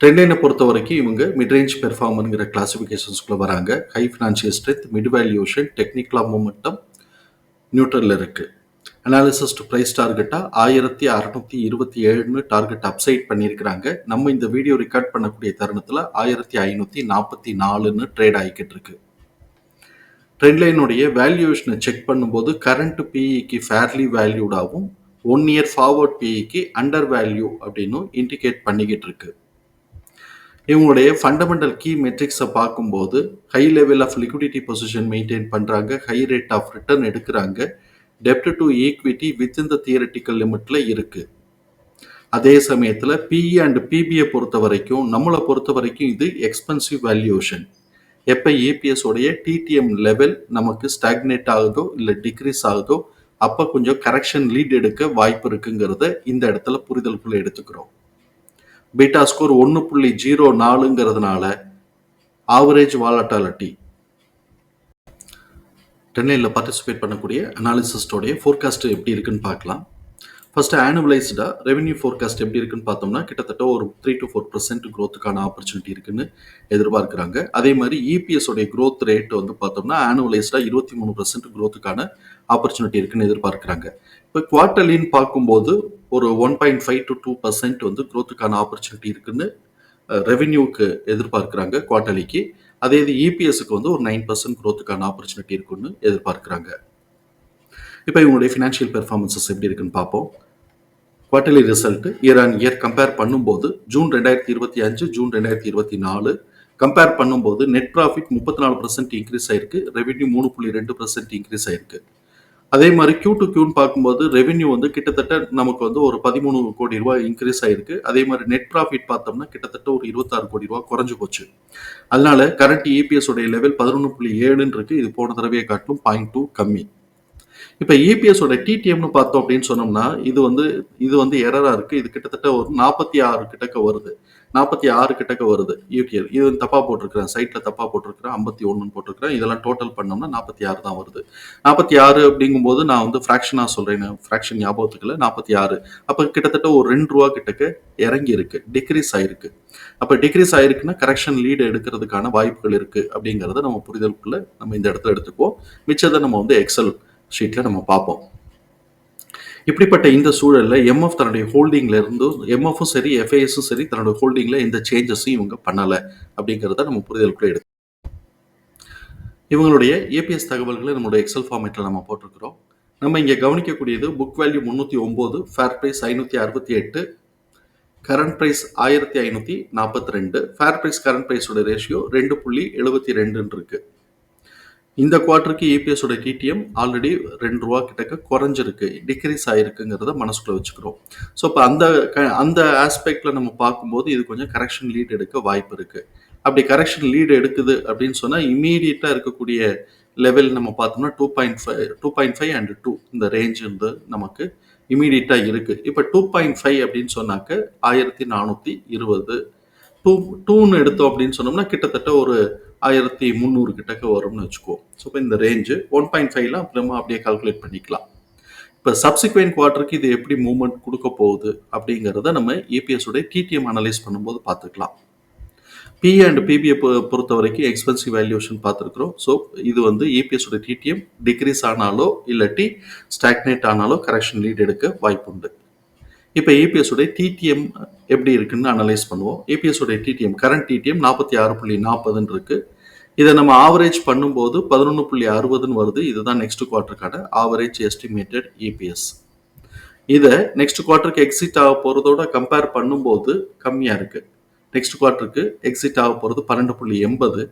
ட்ரெண்ட்லைனை பொறுத்த வரைக்கும் இவங்க மிட்ரேஞ்ச் பெர்ஃபார்மருங்கிற கிளாஸிஃபிகேஷன்ஸ்குள்ளே வராங்க. High financial strength mid valuation டெக்னிக்கலா மூமெண்டம் நியூட்ரலில் இருக்குது அனாலிசிஸ் டு ப்ரைஸ் டார்கெட்டாக ஆயிரத்தி அறநூற்றி இருபத்தி ஏழுன்னு டார்கெட் அப்சைட் பண்ணியிருக்கிறாங்க. நம்ம இந்த வீடியோ ரெக்கார்ட் பண்ணக்கூடிய தருணத்தில் ஆயிரத்தி ஐநூற்றி நாற்பத்தி நாலுன்னு ட்ரேட் ஆகிக்கிட்டு இருக்கு. ட்ரெண்ட்லைனுடைய வேல்யூவேஷனை செக் பண்ணும்போது கரண்ட் பிஇக்கு ஃபேர்லி வேல்யூடாகவும் ஒன் இயர் ஃபார்வர்ட் பிஇக்கு அண்டர் வேல்யூ அப்படின்னு இண்டிகேட் பண்ணிக்கிட்டு இருக்கு. இவங்களுடைய ஃபண்டமெண்டல் கீ மெட்ரிக்ஸை பார்க்கும்போது high level of liquidity position maintain பண்ணுறாங்க ஹை ரேட் ஆஃப் ரிட்டர்ன் எடுக்கிறாங்க டெப்ட் to equity within the theoretical லிமிட்டில் இருக்குது அதே சமயத்தில் பிஇ அண்ட் பிபிஐ பொறுத்த வரைக்கும் நம்மளை பொறுத்த வரைக்கும் இது எக்ஸ்பென்சிவ் வேல்யூஷன் எப்போ ஏபிஎஸ் உடைய டிடிஎம் லெவல் நமக்கு ஸ்டாக்னேட் ஆகுதோ இல்லை டிக்ரீஸ் ஆகுதோ அப்போ கொஞ்சம் கரெக்ஷன் லீட் எடுக்க வாய்ப்பு இருக்குங்கிறத இந்த இடத்துல புரிதலுக்குள்ள எடுத்துக்கிறோம். பீட்டா ஸ்கோர் ஒன்று புள்ளி ஜீரோ நாலுங்கிறதுனால ஆவரேஜ் வாலட்டாலிட்டி டென்னையில் பார்ட்டிசிபேட் பண்ணக்கூடிய அனாலிசிஸ்டோடைய ஃபோர்காஸ்ட் எப்படி இருக்குன்னு பார்க்கலாம். ஃபர்ஸ்ட் ஆனுவலைஸ்டாக ரெவன்யூ ஃபோர்காஸ்ட் எப்படி இருக்குன்னு பார்த்தோம்னா கிட்டத்தட்ட ஒரு த்ரீ டு ஃபோர் பர்சன்ட் க்ரோத்துக்கான ஆப்பர்ச்சுனிட்டி இருக்குன்னு எதிர்பார்க்குறாங்க. அதே மாதிரி இபிஎஸ் உடைய க்ரோத் ரேட் வந்து பார்த்தோம்னா ஆனுவலைஸ்டாக இருபத்தி மூணு பர்சன்ட் க்ரோத்துக்கான ஆப்பர்ச்சுனிட்டி இருக்குன்னு எதிர்பார்க்குறாங்க. இப்போ குவார்டர்லின்னு பார்க்கும்போது ஒரு one point five to two percent வந்து க்ரோத்துக்கான ஆப்பர்ச்சுனிட்டி இருக்குன்னு ரெவென்யூக்கு எதிர்பார்க்குறாங்க குவார்டர்லிக்கு அதே இது இபிஎஸ்க்கு வந்து ஒரு நைன் பர்சன்ட் க்ரோத்துக்கான ஆப்பர்ச்சுனிட்டி இருக்குன்னு எதிர்பார்க்குறாங்க. இப்போ இவங்களுடைய ஃபினான்ஷியல் பெர்ஃபார்மன்ஸஸ் எப்படி இருக்குன்னு பார்ப்போம். Quarterly result year on year compare பண்ணும்போது ஜூன் ரெண்டாயிரத்தி இருபத்தி அஞ்சு ஜூன் ரெண்டாயிரத்தி இருபத்தி நாலு கம்பேர் பண்ணும்போது நெட் ப்ராஃபிட் முப்பத்தி நாலு பர்சன்ட் இன்க்ரீஸ் ஆயிருக்கு ரெவென்யூ மூணு புள்ளி ரெண்டு பர்சன்ட் இன்க்ரீஸ் ஆயிருக்கு. அதே மாதிரி கியூ டு கியூன்னு பார்க்கும்போது ரெவென்யூ வந்து கிட்டத்தட்ட நமக்கு வந்து ஒரு பதிமூணு கோடி ரூபாய் இன்க்ரீஸ் ஆயிருக்கு. அதே மாதிரி நெட் ப்ராஃபிட் பார்த்தோம்னா கிட்டத்தட்ட ஒரு இருபத்தாறு கோடி ரூபாய் குறைஞ்சு போச்சு. அதனால கரண்ட் இபிஎஸ் உடைய லெவல் பதினொன்று புள்ளி ஏழுன்னு இருக்கு. இது போன தடவையை காட்டிலும் பாயிண்ட் டூ கம்மி. இப்போ இபிஎஸோட டிடிஎம்னு பார்த்தோம் அப்படின்னு சொன்னோம்னா இது வந்து இது வந்து எரராக இருக்குது இது கிட்டத்தட்ட ஒரு நாற்பத்தி ஆறு கிட்டக்க வருது. நாற்பத்தி ஆறு கிட்டக்க வருது. யூடிஎல் இது வந்து போட்டிருக்கிறேன். சைட்டில் தப்பாக போட்டிருக்கிறேன். ஐம்பத்தி ஒன்றுன்னு போட்டிருக்கிறேன். இதெல்லாம் டோட்டல் பண்ணோம்னா நாற்பத்தி ஆறு தான் வருது. நாற்பத்தி ஆறு அப்படிங்கும்போது நான் வந்து ஃப்ராக்ஷனாக சொல்கிறேன் ஃப்ராக்ஷன் ஞாபகத்துக்குள்ள நாற்பத்தி ஆறு. அப்போ கிட்டத்தட்ட ஒரு ரெண்டு ரூபா கிட்டக்க இறங்கி இருக்கு. டிக்ரீஸ் ஆயிருக்கு. அப்போ டிக்ரீஸ் ஆயிருக்குன்னா கரெக்ஷன் லீடு எடுக்கிறதுக்கான வாய்ப்புகள் இருக்குது அப்படிங்கிறத நம்ம புரிதலுக்குள்ள நம்ம இந்த இடத்துல எடுத்துக்குவோம். மிச்சத்தை நம்ம வந்து எக்ஸல் ஷீட்டில் நம்ம பார்ப்போம். இப்படிப்பட்ட இந்த சூழலில் எம்எஃப் தன்னுடைய ஹோல்டிங்கில் இருந்து எம்எஃப்பும் சரி எஃப்ஐஎஸும் சரி தன்னுடைய ஹோல்டிங்கில் எந்த சேஞ்சஸும் இவங்க பண்ணலை அப்படிங்கிறத நம்ம புரிதலுக்குள்ள எடுத்து இவங்களுடைய ஏபிஎஸ் தகவல்களை நம்மளுடைய எக்ஸல் ஃபார்மேட்டில் நம்ம போட்டிருக்கிறோம். நம்ம இங்கே கவனிக்கக்கூடியது புக் வேல்யூ முந்நூற்றி ஒம்பது ஃபேர் ப்ரைஸ் ஐநூற்றி அறுபத்தி எட்டு கரண்ட் ப்ரைஸ் ஆயிரத்தி ஐநூற்றி நாற்பத்தி ரெண்டு ஃபேர் ப்ரைஸ் கரண்ட் ப்ரைஸோட ரேஷியோ ரெண்டு புள்ளி எழுபத்தி ரெண்டுன்னு இருக்குது இந்த குவார்ட்டருக்கு இபிஎஸோட டிடிஎம் ஆல்ரெடி ரெண்டு ரூபா கிட்டக்க குறைஞ்சிருக்கு. டிக்ரீஸ் ஆயிருக்குங்கிறத மனசுக்குள்ள வச்சுக்கிறோம். ஸோ இப்போ அந்த க- அந்த ஆஸ்பெக்ட்ல நம்ம பார்க்கும்போது இது கொஞ்சம் கரெக்ஷன் லீட் எடுக்க வாய்ப்பு இருக்கு. அப்படி கரெக்ஷன் லீட் எடுக்குது அப்படின்னு சொன்னால் இமீடியட்டாக இருக்கக்கூடிய லெவல் நம்ம பார்த்தோம்னா two point five two point five and two இந்த ரேஞ்ச் வந்து நமக்கு இமீடியட்டாக இருக்கு. இப்போ டூ பாயிண்ட் ஃபைவ் அப்படின்னு சொன்னாக்க ஆயிரத்தி நானூற்றி இருபது. டூ டூன்னு எடுத்தோம் அப்படின்னு சொன்னோம்னா கிட்டத்தட்ட ஒரு ஆயிரத்தி முந்நூறு கிட்டக்க வரும்னு வச்சுக்குவோம் ஸோ இப்போ இந்த ரேஞ்சு ஒன் பாயிண்ட் ஃபைவ்ல அப்புறமா அப்படியே கால்குலேட் பண்ணிக்கலாம். இப்போ சப்சிக்வெண்ட் குவார்ட்டருக்கு இது எப்படி மூவ்மெண்ட் கொடுக்க போகுது அப்படிங்கிறத நம்ம ஏபிஎஸ் உடைய டிடிஎம் அனலைஸ் பண்ணும்போது பார்த்துக்கலாம். பி அண்ட் பிபிஐ பொறுத்த வரைக்கும் எக்ஸ்பென்சிவ் வேல்யூஷன் பார்த்துருக்குறோம். ஸோ இது வந்து ஏபிஎஸ் உடைய டிடிஎம் டிக்ரீஸ் ஆனாலோ இல்லாட்டி ஸ்டாக்னேட் ஆனாலோ கரெக்ஷன் லீட் எடுக்க வாய்ப்புண்டு. இப்போ ஏபிஎஸ் உடைய டிடிஎம் எப்படி இருக்குன்னு அனலைஸ் பண்ணுவோம். ஏபிஎஸ் உடைய டிடிஎம் கரண்ட் டிடிஎம் நாற்பத்தி ஆறு புள்ளி நாற்பதுன்னு இருக்கு. இதை நம்ம ஆவரேஜ் பண்ணும்போது பதினொன்று புள்ளி அறுபதுன்னு வருது. இதுதான் நெக்ஸ்ட் குவார்ட்டருக்கான ஆவரேஜ் எஸ்டிமேட்டட் இபிஎஸ் இதை நெக்ஸ்ட் குவார்ட்டருக்கு எக்ஸிட் ஆக போகிறதோட கம்பேர் பண்ணும்போது கம்மியாக இருக்குது நெக்ஸ்ட் குவார்ட்டருக்கு எக்ஸிட் ஆக போகிறது பன்னெண்டு புள்ளி எண்பது.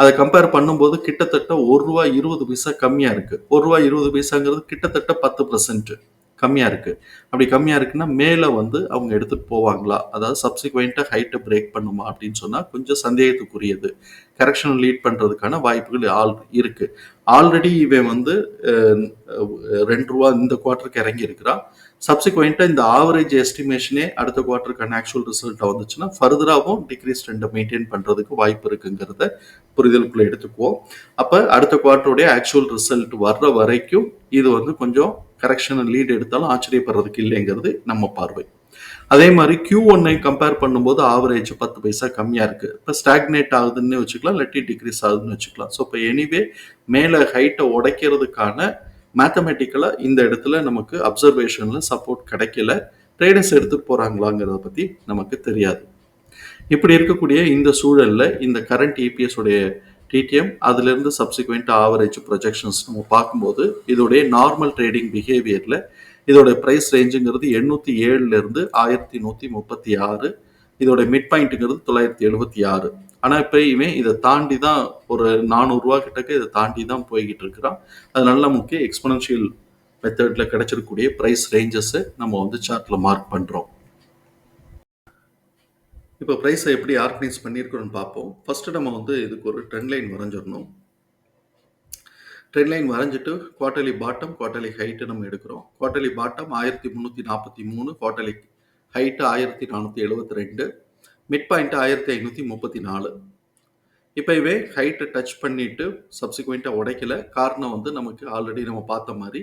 அதை கம்பேர் பண்ணும்போது கிட்டத்தட்ட ஒரு ரூபா இருபது பைசா கம்மியாக இருக்குது ஒரு ரூபா இருபது பைசாங்கிறது கிட்டத்தட்ட பத்து பர்சன்ட்டு கம்மியாக இருக்குது அப்படி கம்மியாக இருக்குன்னா மேலே வந்து அவங்க எடுத்துகிட்டு போவாங்களா? அதாவது சப்சிக்வெண்ட்டாக ஹைட்டை பிரேக் பண்ணுமா அப்படின்னு சொன்னால் கொஞ்சம் சந்தேகத்துக்குரியது. கரெக்ஷன் லீட் பண்ணுறதுக்கான வாய்ப்புகள் ஆல் இருக்குது ஆல்ரெடி இவன் வந்து ரெண்டு ரூபா இந்த குவார்ட்டருக்கு இறங்கி இருக்கிறான். சப்சிக்வெண்ட்டாக இந்த ஆவரேஜ் எஸ்டிமேஷனே அடுத்த குவார்ட்டருக்கான ஆக்சுவல் ரிசல்ட்டாக வந்துச்சுன்னா ஃபர்தராகவும் டிக்ரீஸ் ரெண்டை மெயின்டைன் பண்ணுறதுக்கு வாய்ப்பு இருக்குங்கிறத புரிதலுக்குள்ளே எடுத்துக்குவோம். அப்போ அடுத்த குவார்ட்டருடைய ஆக்சுவல் ரிசல்ட் வர்ற வரைக்கும் இது வந்து கொஞ்சம் கரெக்ஷன் லீட் எடுத்தாலும் ஆச்சரியப்படுறதுக்கு இல்லைங்கிறது நம்ம பார்வை. அதே மாதிரி கியூ ஒன்னை கம்பேர் பண்ணும்போது ஆவரேஜ் பத்து பைசா கம்மியாக இருக்குது இப்போ ஸ்டாக்னேட் ஆகுதுன்னு வச்சுக்கலாம் இல்லாட்டி டிக்ரீஸ் ஆகுதுன்னு வச்சுக்கலாம். ஸோ இப்போ எனிவே மேலே ஹைட்டை உடைக்கிறதுக்கான மேத்தமெட்டிக்கலாக இந்த இடத்துல நமக்கு அப்சர்வேஷனில் சப்போர்ட் கிடைக்கல. ட்ரேடர்ஸ் எடுத்துகிட்டு போகிறாங்களாங்கிறத பற்றி நமக்கு தெரியாது. இப்படி இருக்கக்கூடிய இந்த சூழலில் இந்த கரண்ட் இபிஎஸ் உடைய டிடிஎம் அதுலேருந்து சப்சிக்வெண்ட் ஆவரேஜ் ப்ரொஜெக்ஷன்ஸ் நம்ம பார்க்கும்போது இதோடைய நார்மல் ட்ரேடிங் பிஹேவியரில் இதோட ப்ரைஸ் ரேஞ்சுங்கிறது எண்ணூற்றி ஏழுலேருந்து ஆயிரத்தி நூற்றி முப்பத்தி ஆறு. இதோட மிட் பாயிண்ட்டுங்கிறது தொள்ளாயிரத்தி எழுபத்தி ஆறு. ஆனால் இப்பயுமே இதை தாண்டி தான் ஒரு நானூறுரூவா கிட்டக்க இதை தாண்டி தான் போய்கிட்டு இருக்கிறான். அதனால நமக்கு எக்ஸ்பனன்ஷியல் மெத்தடில் கிடைச்சிருக்கக்கூடிய ப்ரைஸ் ரேஞ்சஸை நம்ம வந்து சார்ட்டில் மார்க் பண்ணுறோம் இப்போ ப்ரைஸை எப்படி ஆர்கனைஸ் பண்ணியிருக்கிறோம்னு பார்ப்போம். ஃபஸ்ட்டு நம்ம வந்து இதுக்கு ஒரு ட்ரெண்ட் லைன் வரைஞ்சிடணும். ட்ரெண்ட் லைன் வரைஞ்சிட்டு குவார்டர்லி பாட்டம் குவார்டர்லி ஹைட்டு நம்ம எடுக்கிறோம். குவார்டர்லி பாட்டம் ஆயிரத்தி முந்நூற்றி நாற்பத்தி மூணு குவார்டர்லி ஹைட்டு ஆயிரத்தி நானூற்றி எழுபத்தி ரெண்டு மிட் பாயிண்ட் ஆயிரத்தி ஐநூற்றி முப்பத்தி நாலு. இப்போ இவே ஹைட்டை டச் பண்ணிட்டு சப்சிக்வெண்ட்டாக உடைக்கல. காரணம் வந்து நமக்கு ஆல்ரெடி நம்ம பார்த்த மாதிரி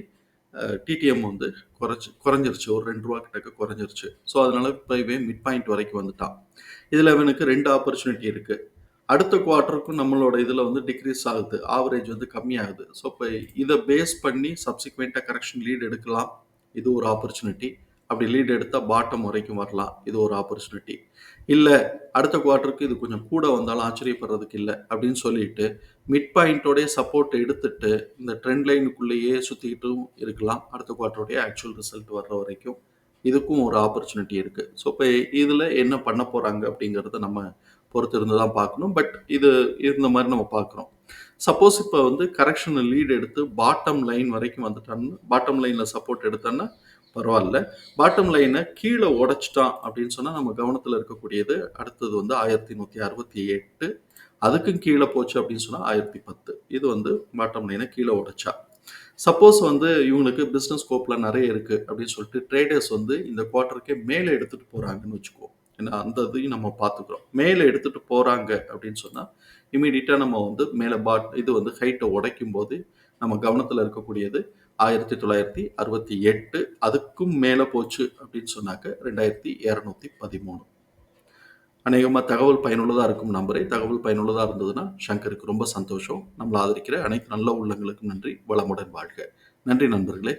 டிடிஎம் வந்து குறைச்சி குறைஞ்சிருச்சு. ஒரு ரெண்டு ரூபா கிட்டக்க குறைஞ்சிருச்சு. ஸோ அதனால் இப்போ இவன் மிட் பாயிண்ட் வரைக்கும் வந்துட்டான். இதில் இவனுக்கு ரெண்டு ஆப்பர்ச்சுனிட்டி இருக்குது அடுத்த குவார்ட்டருக்கும் நம்மளோட இதில் வந்து டிக்ரீஸ் ஆகுது. ஆவரேஜ் வந்து கம்மியாகுது. ஸோ இப்போ இதை பேஸ் பண்ணி சப்சிக்வெண்ட்டாக கரெக்ஷன் லீட் எடுக்கலாம். இது ஒரு ஆப்பர்ச்சுனிட்டி அப்படி லீட் எடுத்தால் பாட்டம் வரைக்கும் வரலாம். இது ஒரு ஆப்பர்ச்சுனிட்டி இல்லை அடுத்த குவார்ட்டருக்கு இது கொஞ்சம் கூட வந்தாலும் ஆச்சரியப்படுறதுக்கு இல்லை அப்படின்னு சொல்லிட்டு மிட் பாயிண்டோடைய சப்போர்ட் எடுத்துட்டு இந்த ட்ரெண்ட் லைனுக்குள்ளேயே சுற்றிக்கிட்டும் இருக்கலாம். அடுத்த குவார்ட்டருடைய ஆக்சுவல் ரிசல்ட் வர்ற வரைக்கும். இதுக்கும் ஒரு ஆப்பர்ச்சுனிட்டி இருக்குது ஸோ இப்போ இதில் என்ன பண்ண போகிறாங்க அப்படிங்கிறத நம்ம பொறுத்து இருந்து தான் பார்க்கணும். பட் இது இந்த மாதிரி நம்ம பார்க்குறோம். சப்போஸ் இப்போ வந்து கரெக்ஷன் லீட் எடுத்து பாட்டம் லைன் வரைக்கும் வந்துட்டான்னு பாட்டம் லைனில் சப்போர்ட் எடுத்தான்னா பரவாயில்ல. பாட்டம் லைனை கீழே உடைச்சிட்டான் அப்படின்னு சொன்னால் நம்ம கவனத்தில் இருக்கக்கூடியது அடுத்தது வந்து ஆயிரத்தி நூற்றி அறுபத்தி எட்டு. அதுக்கும் கீழே போச்சு அப்படின்னு சொன்னால் ஆயிரத்தி பத்து. இது வந்து பாட்டம் லைனை கீழே உடைச்சா. சப்போஸ் வந்து இவங்களுக்கு பிஸ்னஸ் ஸ்கோப்பில் நிறைய இருக்குது அப்படின்னு சொல்லிட்டு ட்ரேடர்ஸ் வந்து இந்த குவார்ட்டருக்கே மேலே எடுத்துகிட்டு போகிறாங்கன்னு வச்சுக்கோ. ஏன்னா அந்த இதையும் நம்ம பார்த்துக்குறோம். மேலே எடுத்துகிட்டு போகிறாங்க அப்படின்னு சொன்னால் இமீடியட்டாக நம்ம வந்து மேலே பாட் இது வந்து ஹைட்டை உடைக்கும் போது நம்ம கவனத்தில் இருக்கக்கூடியது ஆயிரத்தி தொள்ளாயிரத்தி அறுபத்தி எட்டு அதுக்கும் மேலே போச்சு அப்படின்னு சொன்னாக்க ரெண்டாயிரத்தி இரநூத்தி பதிமூணு. அநேகமாக தகவல் பயனுள்ளதாக இருக்கும் நம்பரை தகவல் பயனுள்ளதாக இருந்ததுன்னா சங்கருக்கு ரொம்ப சந்தோஷம். நம்மளை ஆதரிக்கிற அனைத்து நல்ல உள்ளங்களுக்கும் நன்றி. வளமுடன் வாழ்க. நன்றி நண்பர்களே.